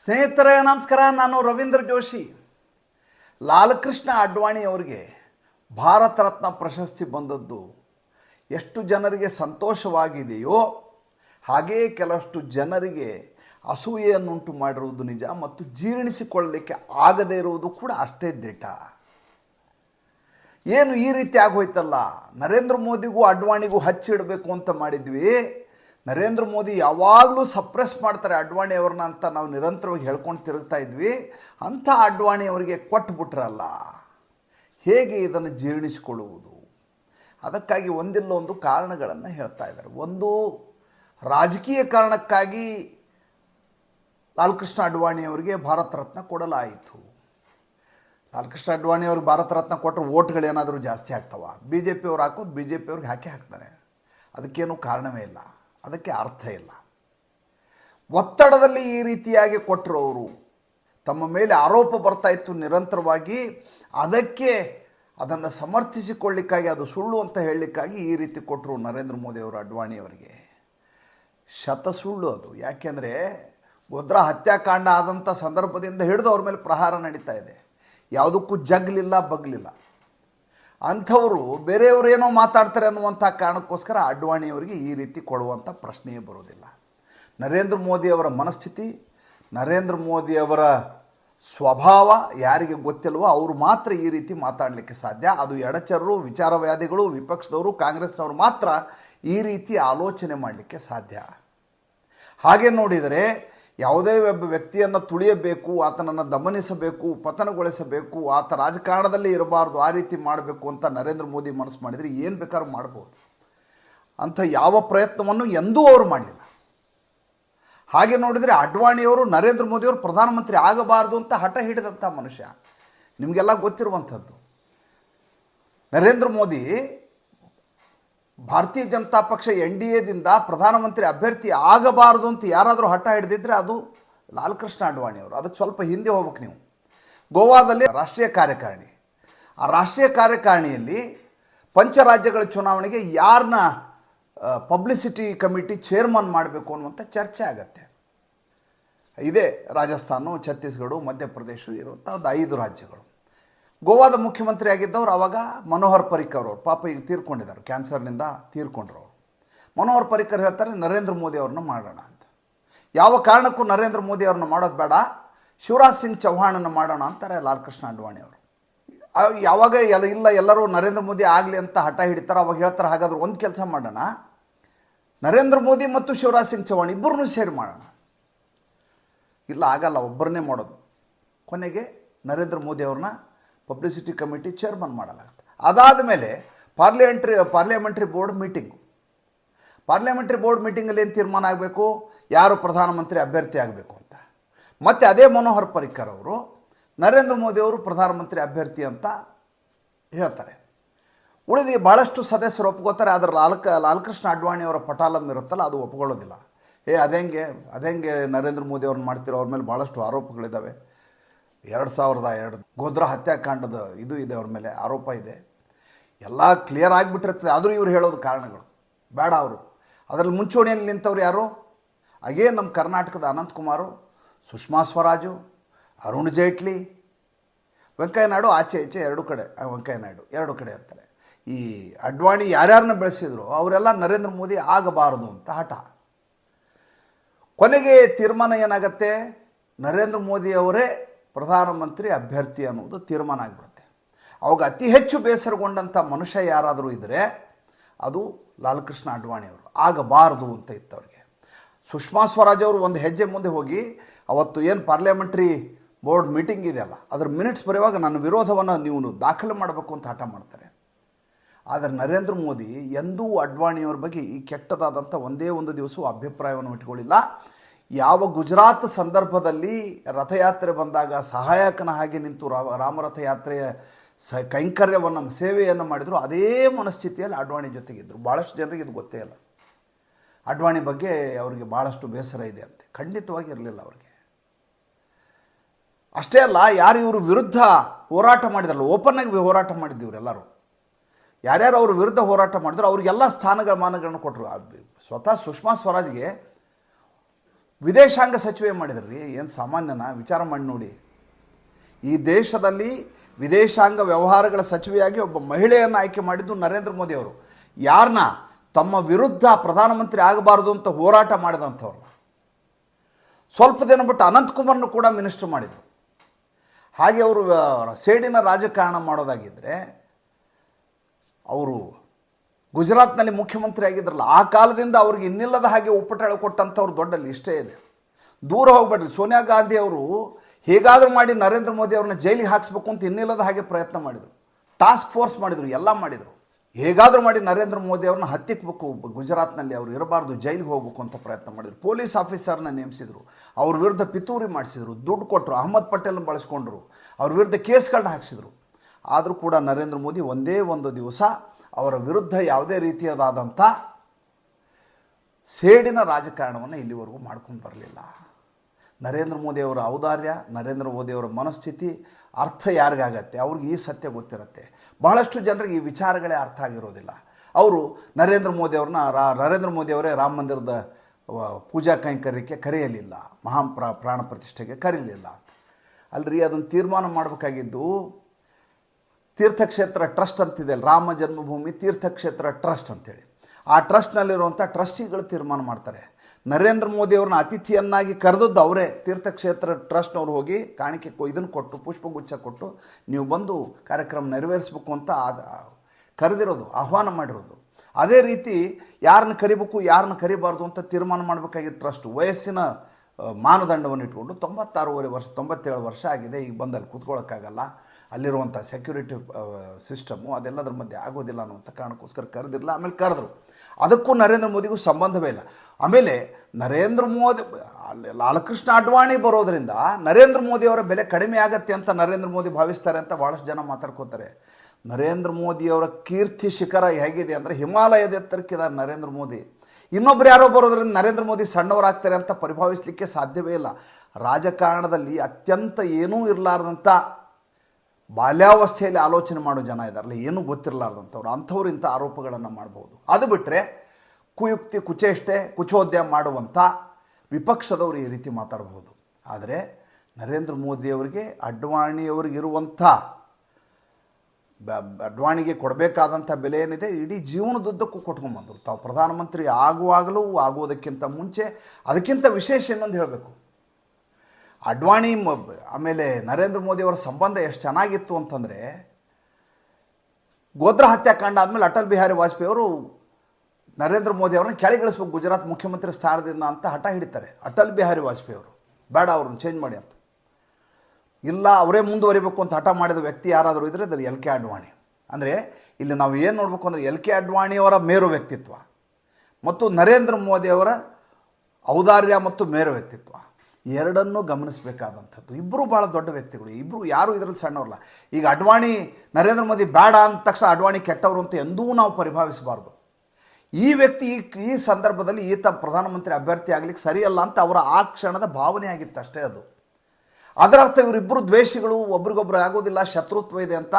ಸ್ನೇಹಿತರೆ, ನಮಸ್ಕಾರ. ನಾನು ರವೀಂದ್ರ ಜೋಶಿ. ಲಾಲಕೃಷ್ಣ ಅಡ್ವಾಣಿ ಅವರಿಗೆ ಭಾರತ ರತ್ನ ಪ್ರಶಸ್ತಿ ಬಂದದ್ದು ಎಷ್ಟು ಜನರಿಗೆ ಸಂತೋಷವಾಗಿದೆಯೋ ಹಾಗೆಯೇ ಕೆಲವಷ್ಟು ಜನರಿಗೆ ಅಸೂಯೆಯನ್ನುಂಟು ಮಾಡಿರುವುದು ನಿಜ ಮತ್ತು ಜೀರ್ಣಿಸಿಕೊಳ್ಳಲಿಕ್ಕೆ ಆಗದೇ ಇರುವುದು ಕೂಡ ಅಷ್ಟೇ ದಿಟ ಏನು ಈ ರೀತಿ ಆಗೋಯ್ತಲ್ಲ? ನರೇಂದ್ರ ಮೋದಿಗೂ ಅಡ್ವಾಣಿಗೂ ಹಚ್ಚಿಡಬೇಕು ಅಂತ ಮಾಡಿದ್ವಿ. ನರೇಂದ್ರ ಮೋದಿ ಯಾವಾಗಲೂ ಸಪ್ರೆಸ್ ಮಾಡ್ತಾರೆ ಅಡ್ವಾಣಿ ಅವ್ರನ್ನ ಅಂತ ನಾವು ನಿರಂತರವಾಗಿ ಹೇಳ್ಕೊಂಡು ತಿರುಗ್ತಾ ಇದ್ವಿ. ಅಂಥ ಅಡ್ವಾಣಿ ಅವರಿಗೆ ಕೊಟ್ಬಿಟ್ರಲ್ಲ. ಹೇಗೆ ಇದನ್ನು ಜೀರ್ಣಿಸಿಕೊಳ್ಳುವುದು? ಅದಕ್ಕಾಗಿ ಒಂದಿಲ್ಲ ಒಂದು ಕಾರಣಗಳನ್ನು ಹೇಳ್ತಾ ಇದ್ದಾರೆ. ಒಂದು ರಾಜಕೀಯ ಕಾರಣಕ್ಕಾಗಿ ಲಾಲ್ಕೃಷ್ಣ ಅಡ್ವಾಣಿ ಅವರಿಗೆ ಭಾರತ ರತ್ನ ಕೊಡಲಾಯಿತು. ಲಾಲ್ಕೃಷ್ಣ ಅಡ್ವಾಣಿ ಅವ್ರಿಗೆ ಭಾರತ ರತ್ನ ಕೊಟ್ಟರೆ ಓಟ್ಗಳೇನಾದರೂ ಜಾಸ್ತಿ ಆಗ್ತವ? ಬಿ ಜೆ ಪಿಯವ್ರು ಹಾಕೋದು ಬಿ ಜೆ ಪಿಯವ್ರಿಗೆ ಹಾಕಿ ಹಾಕ್ತಾರೆ. ಅದಕ್ಕೇನು ಕಾರಣವೇ ಇಲ್ಲ. ಅದಕ್ಕೆ ಅರ್ಥ ಇಲ್ಲ. ಒತ್ತಡದಲ್ಲಿ ಈ ರೀತಿಯಾಗಿ ಕೊಟ್ಟರು ಅವರು. ತಮ್ಮ ಮೇಲೆ ಆರೋಪ ಬರ್ತಾ ಇತ್ತು ನಿರಂತರವಾಗಿ. ಅದಕ್ಕೆ ಅದನ್ನು ಸಮರ್ಥಿಸಿಕೊಳ್ಳಿಕ್ಕಾಗಿ, ಅದು ಸುಳ್ಳು ಅಂತ ಹೇಳಲಿಕ್ಕಾಗಿ ಈ ರೀತಿ ಕೊಟ್ಟರು ನರೇಂದ್ರ ಮೋದಿ ಅವರು ಅಡ್ವಾಣಿಯವರಿಗೆ ಶತ ಸುಳ್ಳು ಅದು. ಯಾಕೆಂದರೆ ಗೋದ್ರಾ ಹತ್ಯಾಕಾಂಡ ಆದಂಥ ಸಂದರ್ಭದಿಂದ ಹಿಡಿದು ಅವ್ರ ಮೇಲೆ ಪ್ರಹಾರ ನಡೀತಾ ಇದೆ. ಯಾವುದಕ್ಕೂ ಜಗ್ಲಿಲ್ಲ, ಬಗ್ಲಿಲ್ಲ. ಅಂಥವರು ಬೇರೆಯವರು ಏನೋ ಮಾತಾಡ್ತಾರೆ ಅನ್ನುವಂಥ ಕಾರಣಕ್ಕೋಸ್ಕರ ಅಡ್ವಾಣಿಯವರಿಗೆ ಈ ರೀತಿ ಕೊಡುವಂಥ ಪ್ರಶ್ನೆಯೇ ಬರೋದಿಲ್ಲ ನರೇಂದ್ರ ಮೋದಿಯವರ ಮನಸ್ಥಿತಿ, ನರೇಂದ್ರ ಮೋದಿಯವರ ಸ್ವಭಾವ ಯಾರಿಗೆ ಗೊತ್ತಿಲ್ವೋ ಅವರು ಮಾತ್ರ ಈ ರೀತಿ ಮಾತಾಡಲಿಕ್ಕೆ ಸಾಧ್ಯ. ಅದು ಎಡಚರರು, ವಿಚಾರವಾದಿಗಳು, ವಿಪಕ್ಷದವರು, ಕಾಂಗ್ರೆಸ್ನವರು ಮಾತ್ರ ಈ ರೀತಿ ಆಲೋಚನೆ ಮಾಡಲಿಕ್ಕೆ ಸಾಧ್ಯ. ಹಾಗೆ ನೋಡಿದರೆ ಯಾವುದೇ ಒಬ್ಬ ವ್ಯಕ್ತಿಯನ್ನು ತುಳಿಯಬೇಕು, ಆತನನ್ನು ದಮನಿಸಬೇಕು, ಪತನಗೊಳಿಸಬೇಕು, ಆತ ರಾಜಕಾರಣದಲ್ಲಿ ಇರಬಾರ್ದು, ಆ ರೀತಿ ಮಾಡಬೇಕು ಅಂತ ನರೇಂದ್ರ ಮೋದಿ ಮನಸ್ಸು ಮಾಡಿದರೆ ಏನು ಬೇಕಾದ್ರೂ ಮಾಡ್ಬೋದು. ಅಂಥ ಯಾವ ಪ್ರಯತ್ನವನ್ನು ಎಂದೂ ಅವರು ಮಾಡಲಿಲ್ಲ. ಹಾಗೆ ನೋಡಿದರೆ ಅಡ್ವಾಣಿಯವರು, ನರೇಂದ್ರ ಮೋದಿಯವರು ಪ್ರಧಾನಮಂತ್ರಿ ಆಗಬಾರ್ದು ಅಂತ ಹಠ ಹಿಡಿದಂಥ ಮನುಷ್ಯ. ನಿಮಗೆಲ್ಲ ಗೊತ್ತಿರುವಂಥದ್ದು. ನರೇಂದ್ರ ಮೋದಿ ಭಾರತೀಯ ಜನತಾ ಪಕ್ಷ ಎನ್ ಡಿ ಎದಿಂದ ಪ್ರಧಾನಮಂತ್ರಿ ಅಭ್ಯರ್ಥಿ ಆಗಬಾರದು ಅಂತ ಯಾರಾದರೂ ಹಠ ಹಿಡಿದಿದ್ರೆ ಅದು ಲಾಲ್ಕೃಷ್ಣ ಅಡ್ವಾಣಿಯವರು ಅದಕ್ಕೆ ಸ್ವಲ್ಪ ಹಿಂದೆ ಹೋಗ್ಬೇಕು ನೀವು. ಗೋವಾದಲ್ಲಿ ರಾಷ್ಟ್ರೀಯ ಕಾರ್ಯಕಾರಿಣಿ. ಆ ರಾಷ್ಟ್ರೀಯ ಕಾರ್ಯಕಾರಿಣಿಯಲ್ಲಿ ಪಂಚರಾಜ್ಯಗಳ ಚುನಾವಣೆಗೆ ಯಾರನ್ನ ಪಬ್ಲಿಸಿಟಿ ಕಮಿಟಿ ಚೇರ್ಮನ್ ಮಾಡಬೇಕು ಅನ್ನುವಂಥ ಚರ್ಚೆ ಆಗತ್ತೆ. ಇದೇ ರಾಜಸ್ಥಾನ ಛತ್ತೀಸ್ಗಢ ಮಧ್ಯಪ್ರದೇಶ ಇರುವಂಥ ಒಂದು ಐದು ರಾಜ್ಯಗಳು. ಗೋವಾದ ಮುಖ್ಯಮಂತ್ರಿ ಆಗಿದ್ದವ್ರು ಆವಾಗ ಮನೋಹರ್ ಪರಿಕ್ಕರ್ ಅವರು. ಪಾಪ ಈಗ ತೀರ್ಕೊಂಡಿದ್ದಾರೆ. ಕ್ಯಾನ್ಸರ್ನಿಂದ ತೀರ್ಕೊಂಡ್ರು ಮನೋಹರ್ ಪರಿಕ್ಕರ್ ಹೇಳ್ತಾರೆ, ನರೇಂದ್ರ ಮೋದಿ ಅವ್ರನ್ನ ಮಾಡೋಣ ಅಂತ. ಯಾವ ಕಾರಣಕ್ಕೂ ನರೇಂದ್ರ ಮೋದಿ ಅವ್ರನ್ನ ಮಾಡೋದು ಬೇಡ. ಶಿವರಾಜ್ ಸಿಂಗ್ ಚೌಹಾಣನ ಮಾಡೋಣ ಅಂತಾರೆ ಲಾಲ್ ಕೃಷ್ಣ ಅಡ್ವಾಣಿ ಅವರು. ಯಾವಾಗ ಎಲ್ಲ, ಇಲ್ಲ, ಎಲ್ಲರೂ ನರೇಂದ್ರ ಮೋದಿ ಆಗಲಿ ಅಂತ ಹಠ ಹಿಡಿತಾರೆ, ಅವಾಗ ಹೇಳ್ತಾರೆ, ಹಾಗಾದ್ರೆ ಒಂದು ಕೆಲಸ ಮಾಡೋಣ. ನರೇಂದ್ರ ಮೋದಿ ಮತ್ತು ಶಿವರಾಜ್ ಸಿಂಗ್ ಚೌಹಾಣ್ ಇಬ್ಬರನ್ನೂ ಸೇರಿ ಮಾಡೋಣ. ಇಲ್ಲ, ಆಗಲ್ಲ, ಒಬ್ಬರನ್ನೇ ಮಾಡೋದು. ಕೊನೆಗೆ ನರೇಂದ್ರ ಮೋದಿ ಅವ್ರನ್ನ ಪಬ್ಲಿಸಿಟಿ ಕಮಿಟಿ ಚೇರ್ಮನ್ ಮಾಡಲಾಗುತ್ತೆ. ಅದಾದ ಮೇಲೆ parliamentary parliamentary board meeting. Parliamentary board ಮೀಟಿಂಗಲ್ಲಿ ಏನು ತೀರ್ಮಾನ ಆಗಬೇಕು? ಯಾರು ಪ್ರಧಾನಮಂತ್ರಿ ಅಭ್ಯರ್ಥಿ ಆಗಬೇಕು ಅಂತ. ಮತ್ತು ಅದೇ ಮನೋಹರ್ ಪರಿಕ್ಕರ್ ಅವರು, ನರೇಂದ್ರ ಮೋದಿ ಅವರು ಪ್ರಧಾನಮಂತ್ರಿ ಅಭ್ಯರ್ಥಿ ಅಂತ ಹೇಳ್ತಾರೆ. ಉಳಿದು ಭಾಳಷ್ಟು ಸದಸ್ಯರು ಒಪ್ಕೋತಾರೆ, ಆದರೆ ಲಾಲ್ಕ ಲಾಲ್ಕೃಷ್ಣ ಅಡ್ವಾಣಿ ಅವರ ಪಟಾಲಂ ಇರುತ್ತಲ್ಲ, ಅದು ಒಪ್ಕೊಳ್ಳೋದಿಲ್ಲ. ಏ, ಅದೇಂಗೆ ಅದೇಂಗೆ ನರೇಂದ್ರ ಮೋದಿ ಅವ್ರನ್ನ ಮಾಡ್ತಿರೋ? ಅವ್ರ ಮೇಲೆ ಭಾಳಷ್ಟು ಆರೋಪಗಳಿದ್ದಾವೆ ಎರಡು ಸಾವಿರದ ಎರಡು ಗೋದ್ರ ಹತ್ಯಾಕಾಂಡದ ಇದು ಇದೆ ಅವ್ರ ಮೇಲೆ ಆರೋಪ ಇದೆ. ಎಲ್ಲ ಕ್ಲಿಯರ್ ಆಗಿಬಿಟ್ಟಿರ್ತದೆ. ಆದರೂ ಇವ್ರು ಹೇಳೋದು ಕಾರಣಗಳು. ಬೇಡ ಅವರು. ಅದರಲ್ಲಿ ಮುಂಚೂಣಿಯಲ್ಲಿ ನಿಂತವ್ರು ಯಾರು? ಹಾಗೇ ನಮ್ಮ ಕರ್ನಾಟಕದ ಅನಂತಕುಮಾರು, ಸುಷ್ಮಾ ಸ್ವರಾಜು, ಅರುಣ್ ಜೇಟ್ಲಿ, ವೆಂಕಯ್ಯ ನಾಯ್ಡು ಆಚೆ ಈಚೆ ಎರಡು ಕಡೆ ವೆಂಕಯ್ಯ ನಾಯ್ಡು ಎರಡು ಕಡೆ ಇರ್ತಾರೆ. ಈ ಅಡ್ವಾಣಿ ಯಾರ್ಯಾರನ್ನ ಬೆಳೆಸಿದ್ರು, ಅವರೆಲ್ಲ ನರೇಂದ್ರ ಮೋದಿ ಆಗಬಾರದು ಅಂತ ಹಠ. ಕೊನೆಗೆ ತೀರ್ಮಾನ ಏನಾಗತ್ತೆ? ನರೇಂದ್ರ ಮೋದಿ ಅವರೇ ಪ್ರಧಾನಮಂತ್ರಿ ಅಭ್ಯರ್ಥಿ ಅನ್ನೋದು ತೀರ್ಮಾನ ಆಗಿಬಿಡುತ್ತೆ. ಅವಾಗ ಅತಿ ಹೆಚ್ಚು ಬೇಸರಗೊಂಡಂಥ ಮನುಷ್ಯ ಯಾರಾದರೂ ಇದ್ದರೆ ಅದು ಲಾಲ್ಕೃಷ್ಣ ಅಡ್ವಾಣಿಯವರು ಆಗಬಾರದು ಅಂತ ಇತ್ತು ಅವ್ರಿಗೆ ಸುಷ್ಮಾ ಸ್ವರಾಜ್ ಅವರು ಒಂದು ಹೆಜ್ಜೆ ಮುಂದೆ ಹೋಗಿ ಅವತ್ತು ಏನು ಪಾರ್ಲಿಮೆಂಟ್ರಿ ಬೋರ್ಡ್ ಮೀಟಿಂಗ್ ಇದೆಯಲ್ಲ ಅದರ ಮಿನಿಟ್ಸ್ ಬರೆಯುವಾಗ ನನ್ನ ವಿರೋಧವನ್ನು ನೀವು ದಾಖಲು ಮಾಡಬೇಕು ಅಂತ ಹಠ ಮಾಡ್ತಾರೆ. ಆದರೆ ನರೇಂದ್ರ ಮೋದಿ ಎಂದೂ ಅಡ್ವಾಣಿಯವ್ರ ಬಗ್ಗೆ ಈ ಕೆಟ್ಟದಾದಂಥ ಒಂದೇ ಒಂದು ದಿವಸವೂ ಅಭಿಪ್ರಾಯವನ್ನು ಇಟ್ಕೊಳ್ಳಿಲ್ಲ. ಯಾವ ಗುಜರಾತ್ ಸಂದರ್ಭದಲ್ಲಿ ರಥಯಾತ್ರೆ ಬಂದಾಗ ಸಹಾಯಕನ ಹಾಗೆ ನಿಂತು ರಾಮರಥಯಾತ್ರೆಯ ರಾಮರಥ ಯಾತ್ರೆಯ ಸ, ಕೈಂಕರ್ಯವನ್ನು, ಸೇವೆಯನ್ನು ಮಾಡಿದರು, ಅದೇ ಮನಸ್ಥಿತಿಯಲ್ಲಿ ಅಡ್ವಾಣಿ ಜೊತೆಗಿದ್ದರು ಭಾಳಷ್ಟು ಜನರಿಗೆ ಇದು ಗೊತ್ತೇ ಇಲ್ಲ. ಅಡ್ವಾಣಿ ಬಗ್ಗೆ ಅವರಿಗೆ ಭಾಳಷ್ಟು ಬೇಸರ ಇದೆ ಅಂತೆ. ಖಂಡಿತವಾಗಿ ಇರಲಿಲ್ಲ ಅವರಿಗೆ. ಅಷ್ಟೇ ಅಲ್ಲ, ಯಾರು ಇವರು ವಿರುದ್ಧ ಹೋರಾಟ ಮಾಡಿದ್ರಲ್ಲ ಓಪನ್ ಆಗಿ ಹೋರಾಟ ಮಾಡಿದ್ದು ಇವರೆಲ್ಲರೂ ಯಾರ್ಯಾರು ಅವ್ರ ವಿರುದ್ಧ ಹೋರಾಟ ಮಾಡಿದ್ರು, ಅವ್ರಿಗೆಲ್ಲ ಸ್ಥಾನಗಳ ಮಾನಗಳನ್ನು ಕೊಟ್ಟರು ಸ್ವತಃ ಸುಷ್ಮಾ ಸ್ವರಾಜ್ಗೆ ವಿದೇಶಾಂಗ ಸಚಿವೆ ಮಾಡಿದ್ರಿ, ಏನು ಸಾಮಾನ್ಯನ? ವಿಚಾರ ಮಾಡಿ ನೋಡಿ. ಈ ದೇಶದಲ್ಲಿ ವಿದೇಶಾಂಗ ವ್ಯವಹಾರಗಳ ಸಚಿವೆಯಾಗಿ ಒಬ್ಬ ಮಹಿಳೆಯನ್ನು ಆಯ್ಕೆ ಮಾಡಿದ್ದು ನರೇಂದ್ರ ಮೋದಿ ಅವರು. ಯಾರನ್ನ ತಮ್ಮ ವಿರುದ್ಧ ಪ್ರಧಾನಮಂತ್ರಿ ಆಗಬಾರ್ದು ಅಂತ ಹೋರಾಟ ಮಾಡಿದಂಥವ್ರು ಸ್ವಲ್ಪ ದಿನ ಬಿಟ್ಟು ಅನಂತಕುಮಾರ್ನು ಕೂಡ ಮಿನಿಸ್ಟರ್ ಮಾಡಿದರು. ಹಾಗೆ ಅವರು ಸೇಡಿನ ರಾಜಕಾರಣ ಮಾಡೋದಾಗಿದ್ದರೆ ಅವರು ಗುಜರಾತ್ನಲ್ಲಿ ಮುಖ್ಯಮಂತ್ರಿ ಆಗಿದ್ರಲ್ಲ, ಆ ಕಾಲದಿಂದ ಅವ್ರಿಗೆ ಇನ್ನಿಲ್ಲದ ಹಾಗೆ ಉಪಟಳ ಕೊಟ್ಟಂಥವ್ರು ದೊಡ್ಡ ಲಿಸ್ಟೇ ಇದೆ. ದೂರ ಹೋಗ್ಬೇಡ್ರಿ. ಸೋನಿಯಾ ಗಾಂಧಿ ಅವರು ಹೇಗಾದರೂ ಮಾಡಿ ನರೇಂದ್ರ ಮೋದಿ ಅವ್ರನ್ನ ಜೈಲಿಗೆ ಹಾಕಿಸ್ಬೇಕು ಅಂತ ಇನ್ನಿಲ್ಲದ ಹಾಗೆ ಪ್ರಯತ್ನ ಮಾಡಿದರು. ಟಾಸ್ಕ್ ಫೋರ್ಸ್ ಮಾಡಿದರು, ಎಲ್ಲ ಮಾಡಿದರು. ಹೇಗಾದರೂ ಮಾಡಿ ನರೇಂದ್ರ ಮೋದಿ ಅವ್ರನ್ನ ಹತ್ತಿಕ್ಬೇಕು ಗುಜರಾತ್ನಲ್ಲಿ, ಅವರು ಇರಬಾರ್ದು, ಜೈಲಿಗೆ ಹೋಗ್ಬೇಕು ಅಂತ ಪ್ರಯತ್ನ ಮಾಡಿದರು. ಪೊಲೀಸ್ ಆಫೀಸರ್ನ ನೇಮಿಸಿದರು. ಅವ್ರ ವಿರುದ್ಧ ಪಿತೂರಿ ಮಾಡಿಸಿದರು, ದುಡ್ಡು ಕೊಟ್ಟರು ಅಹಮದ್ ಪಟೇಲ್ನ ಬಳಸ್ಕೊಂಡ್ರು. ಅವ್ರ ವಿರುದ್ಧ ಕೇಸ್ಗಳನ್ನ ಹಾಕ್ಸಿದ್ರು. ಆದರೂ ಕೂಡ ನರೇಂದ್ರ ಮೋದಿ ಒಂದೇ ಒಂದು ದಿವಸ ಅವರ ವಿರುದ್ಧ ಯಾವುದೇ ರೀತಿಯದಾದಂಥ ಸೇಡಿನ ರಾಜಕಾರಣವನ್ನು ಇಲ್ಲಿವರೆಗೂ ಮಾಡ್ಕೊಂಡು ಬರಲಿಲ್ಲ. ನರೇಂದ್ರ ಮೋದಿಯವರ ಔದಾರ್ಯ, ನರೇಂದ್ರ ಮೋದಿಯವರ ಮನಸ್ಥಿತಿ ಅರ್ಥ ಯಾರಿಗಾಗತ್ತೆ? ಅವ್ರಿಗೆ ಈ ಸತ್ಯ ಗೊತ್ತಿರುತ್ತೆ. ಬಹಳಷ್ಟು ಜನರಿಗೆ ಈ ವಿಚಾರಗಳೇ ಅರ್ಥ ಆಗಿರೋದಿಲ್ಲ. ಅವರು ನರೇಂದ್ರ ಮೋದಿಯವ್ರನ್ನ ರಾ, ನರೇಂದ್ರ ಮೋದಿಯವರೇ ರಾಮ ಮಂದಿರದ ಪೂಜಾ ಕೈಂಕರ್ಯಕ್ಕೆ ಕರೆಯಲಿಲ್ಲ. ಮಹಾ ಪ್ರ, ಪ್ರಾಣ ಪ್ರತಿಷ್ಠೆಗೆ ಕರೀಲಿಲ್ಲ. ಅಲ್ರಿ, ಅದನ್ನು ತೀರ್ಮಾನ ಮಾಡಬೇಕಾಗಿದ್ದು ತೀರ್ಥಕ್ಷೇತ್ರ ಟ್ರಸ್ಟ್ ಅಂತಿದೆ ಅಲ್ಲಿ ರಾಮ ಜನ್ಮಭೂಮಿ ತೀರ್ಥಕ್ಷೇತ್ರ ಟ್ರಸ್ಟ್ ಅಂತೇಳಿ. ಆ ಟ್ರಸ್ಟ್ನಲ್ಲಿರುವಂಥ ಟ್ರಸ್ಟಿಗಳು ತೀರ್ಮಾನ ಮಾಡ್ತಾರೆ. ನರೇಂದ್ರ ಮೋದಿ ಅವ್ರನ್ನ ಅತಿಥಿಯನ್ನಾಗಿ ಕರೆದದ್ದು ಅವರೇ. ತೀರ್ಥಕ್ಷೇತ್ರ ಟ್ರಸ್ಟ್ನವ್ರು ಹೋಗಿ ಕಾಣಿಕೆ ಇದನ್ನು ಕೊಟ್ಟು, ಪುಷ್ಪಗುಚ್ಛ ಕೊಟ್ಟು ನೀವು ಬಂದು ಕಾರ್ಯಕ್ರಮ ನೆರವೇರಿಸ್ಬೇಕು ಅಂತ ಕರೆದಿರೋದು, ಆಹ್ವಾನ ಮಾಡಿರೋದು. ಅದೇ ರೀತಿ ಯಾರನ್ನ ಕರಿಬೇಕು ಯಾರನ್ನ ಕರಿಬಾರ್ದು ಅಂತ ತೀರ್ಮಾನ ಮಾಡಬೇಕಾಗಿತ್ತು ಟ್ರಸ್ಟ್ ವಯಸ್ಸಿನ ಮಾನದಂಡವನ್ನು ಇಟ್ಕೊಂಡು ತೊಂಬತ್ತಾರೂವರೆ ವರ್ಷ, ತೊಂಬತ್ತೇಳು ವರ್ಷ ಆಗಿದೆ. ಈಗ ಬಂದಲ್ಲಿ ಕೂತ್ಕೊಳ್ಳೋಕ್ಕಾಗಲ್ಲ ಅಲ್ಲಿರುವಂಥ ಸೆಕ್ಯೂರಿಟಿ ಸಿಸ್ಟಮು ಅದೆಲ್ಲದ್ರ ಮಧ್ಯೆ ಆಗೋದಿಲ್ಲ ಅನ್ನುವಂಥ ಕಾರಣಕ್ಕೋಸ್ಕರ ಕರೆದಿರಲಿಲ್ಲ. ಆಮೇಲೆ ಕರೆದ್ರು. ಅದಕ್ಕೂ ನರೇಂದ್ರ ಮೋದಿಗೂ ಸಂಬಂಧವೇ ಇಲ್ಲ. ಆಮೇಲೆ ನರೇಂದ್ರ ಮೋದಿ ಲಾಲಕೃಷ್ಣ ಅಡ್ವಾಣಿ ಬರೋದರಿಂದ ನರೇಂದ್ರ ಮೋದಿ ಅವರ ಬೆಲೆ ಕಡಿಮೆ ಆಗತ್ತೆ ಅಂತ ನರೇಂದ್ರ ಮೋದಿ ಭಾವಿಸ್ತಾರೆ ಅಂತ ಭಾಳಷ್ಟು ಜನ ಮಾತಾಡ್ಕೋತಾರೆ. ನರೇಂದ್ರ ಮೋದಿಯವರ ಕೀರ್ತಿ ಶಿಖರ ಹೇಗಿದೆ ಅಂದರೆ ಹಿಮಾಲಯದ ಎತ್ತರಕ್ಕಿದ್ದಾರೆ ನರೇಂದ್ರ ಮೋದಿ. ಇನ್ನೊಬ್ರು ಯಾರೋ ಬರೋದ್ರಿಂದ ನರೇಂದ್ರ ಮೋದಿ ಸಣ್ಣವರಾಗ್ತಾರೆ ಅಂತ ಪರಿಭಾವಿಸಲಿಕ್ಕೆ ಸಾಧ್ಯವೇ ಇಲ್ಲ. ರಾಜಕಾರಣದಲ್ಲಿ ಅತ್ಯಂತ ಏನೂ ಇರಲಾರ್ದಂಥ ಬಾಲ್ಯಾವಸ್ಥೆಯಲ್ಲಿ ಆಲೋಚನೆ ಮಾಡೋ ಜನ ಇದ್ದಾರಲ್ಲ ಏನೂ ಗೊತ್ತಿರಲಾರ್ದಂಥವ್ರು ಅಂಥವ್ರು ಇಂಥ ಆರೋಪಗಳನ್ನು ಮಾಡ್ಬೋದು. ಅದು ಬಿಟ್ಟರೆ ಕುಯುಕ್ತಿ, ಕುಚೇಷ್ಟೆ, ಕುಚೋದ್ಯ ಮಾಡುವಂಥ ವಿಪಕ್ಷದವರು ಈ ರೀತಿ ಮಾತಾಡಬಹುದು ಆದರೆ ನರೇಂದ್ರ ಮೋದಿಯವರಿಗೆ ಅಡ್ವಾಣಿಯವರಿಗಿರುವಂಥ ಅಡ್ವಾಣಿಗೆ ಕೊಡಬೇಕಾದಂಥ ಬೆಲೆ ಏನಿದೆ, ಇಡೀ ಜೀವನದುದ್ದಕ್ಕೂ ಕೊಟ್ಕೊಂಡ್ಬಂದರು. ತಾವು ಪ್ರಧಾನಮಂತ್ರಿ ಆಗುವಾಗಲೂ ಆಗೋದಕ್ಕಿಂತ ಮುಂಚೆ ಅದಕ್ಕಿಂತ ವಿಶೇಷ ಇನ್ನೊಂದು ಹೇಳಬೇಕು? ಅಡ್ವಾಣಿ ಆಮೇಲೆ ನರೇಂದ್ರ ಮೋದಿ ಅವರ ಸಂಬಂಧ ಎಷ್ಟು ಚೆನ್ನಾಗಿತ್ತು ಅಂತಂದರೆ ಗೋದ್ರ ಹತ್ಯಾಕಾಂಡ ಆದಮೇಲೆ ಅಟಲ್ ಬಿಹಾರಿ ವಾಜಪೇಯಿ ಅವರು ನರೇಂದ್ರ ಮೋದಿ ಅವ್ರನ್ನ ಕೆಳಗಿಳಿಸ್ಬೇಕು ಗುಜರಾತ್ ಮುಖ್ಯಮಂತ್ರಿ ಸ್ಥಾನದಿಂದ ಅಂತ ಹಠ ಹಿಡಿತಾರೆ. ಅಟಲ್ ಬಿಹಾರಿ ವಾಜಪೇಯಿ ಅವರು. ಬೇಡ ಅವ್ರನ್ನ ಚೇಂಜ್ ಮಾಡಿ ಅಂತ. ಇಲ್ಲ, ಅವರೇ ಮುಂದುವರಿಬೇಕು ಅಂತ ಹಠ ಮಾಡಿದ ವ್ಯಕ್ತಿ ಯಾರಾದರೂ ಇದ್ದರೆ ಅದು ಎಲ್ ಕೆ ಅಡ್ವಾಣಿ. ಅಂದರೆ, ಇಲ್ಲಿ ನಾವು ಏನು ನೋಡಬೇಕು ಅಂದರೆ ಎಲ್ ಕೆ ಅಡ್ವಾಣಿಯವರ ಮೇರು ವ್ಯಕ್ತಿತ್ವ. ಮತ್ತು ನರೇಂದ್ರ ಮೋದಿಯವರ ಔದಾರ್ಯ ಮತ್ತು ಮೇರು ವ್ಯಕ್ತಿತ್ವ. ಎರಡನ್ನೂ ಗಮನಿಸಬೇಕಾದಂಥದ್ದು. ಇಬ್ಬರು ಭಾಳ ದೊಡ್ಡ ವ್ಯಕ್ತಿಗಳು. ಇಬ್ಬರು ಯಾರು ಇದರಲ್ಲಿ ಸಣ್ಣವ್ರಲ್ಲ. ಈಗ ಅಡ್ವಾಣಿ ನರೇಂದ್ರ ಮೋದಿ ಬೇಡ ಅಂದ ತಕ್ಷಣ ಅಡ್ವಾಣಿ ಕೆಟ್ಟವರು ಅಂತ ಎಂದೂ ನಾವು ಪರಿಭಾವಿಸಬಾರ್ದು. ಈ ವ್ಯಕ್ತಿ ಈ ಈ ಸಂದರ್ಭದಲ್ಲಿ ಈತ ಪ್ರಧಾನಮಂತ್ರಿ ಅಭ್ಯರ್ಥಿ ಆಗ್ಲಿಕ್ಕೆ ಸರಿಯಲ್ಲ ಅಂತ ಅವರ ಆ ಕ್ಷಣದ ಭಾವನೆ ಆಗಿತ್ತು ಅಷ್ಟೇ ಅದು. ಅದರ ಅರ್ಥ ಇವರಿಬ್ಬರು ದ್ವೇಷಿಗಳು, ಒಬ್ರಿಗೊಬ್ರು ಆಗೋದಿಲ್ಲ, ಶತ್ರುತ್ವ ಇದೆ ಅಂತ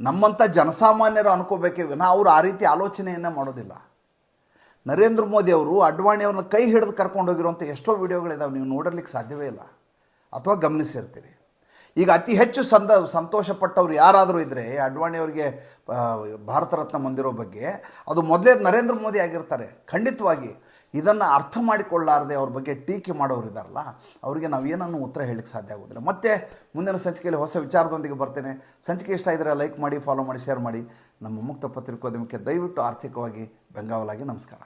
ನಮ್ಮಂಥ ಜನಸಾಮಾನ್ಯರು ಅನ್ಕೋಬೇಕೇ ವಿನ ಅವರು ಆ ರೀತಿ ಆಲೋಚನೆಯನ್ನು ಮಾಡೋದಿಲ್ಲ. ನರೇಂದ್ರ ಮೋದಿ ಅವರು ಅಡ್ವಾಣಿಯವ್ರನ್ನ ಕೈ ಹಿಡಿದು ಕರ್ಕೊಂಡು ಹೋಗಿರುವಂಥ ಎಷ್ಟೋ ವಿಡಿಯೋಗಳಿದಾವೆ, ನೀವು ನೋಡಲಿಕ್ಕೆ ಸಾಧ್ಯವೇ ಇಲ್ಲ. ಅಥವಾ ಗಮನಿಸಿರ್ತೀರಿ. ಈಗ ಅತಿ ಹೆಚ್ಚು ಸಂದ, ಸಂತೋಷಪಟ್ಟವ್ರು ಯಾರಾದರೂ ಇದ್ದರೆ ಅಡ್ವಾಣಿಯವರಿಗೆ ಅವರಿಗೆ ಭಾರತ ರತ್ನ ಬಂದಿರೋ ಬಗ್ಗೆ, ಅದು ಮೊದಲೇ ನರೇಂದ್ರ ಮೋದಿ ಆಗಿರ್ತಾರೆ. ಖಂಡಿತವಾಗಿ ಇದನ್ನು ಅರ್ಥ ಮಾಡಿಕೊಳ್ಳಾರದೆ ಅವ್ರ ಬಗ್ಗೆ ಟೀಕೆ ಮಾಡೋರು ಇದ್ದಾರಲ್ಲ ಅವರಿಗೆ ನಾವು ಏನನ್ನು ಉತ್ತರ ಹೇಳಕ್ಕೆ ಸಾಧ್ಯ ಆಗೋದಿಲ್ಲ. ಮತ್ತೆ ಮುಂದಿನ ಸಂಚಿಕೆಯಲ್ಲಿ ಹೊಸ ವಿಚಾರದೊಂದಿಗೆ ಬರ್ತೇನೆ. ಸಂಚಿಕೆ ಇಷ್ಟ ಇದ್ದರೆ ಲೈಕ್ ಮಾಡಿ, ಫಾಲೋ ಮಾಡಿ, ಶೇರ್ ಮಾಡಿ. ನಮ್ಮ ಮುಕ್ತ ಪತ್ರಿಕೋದ್ಯಮಕ್ಕೆ ದಯವಿಟ್ಟು ಆರ್ಥಿಕವಾಗಿ ಬೆಂಗಾವಲಾಗಿ ನಮಸ್ಕಾರ.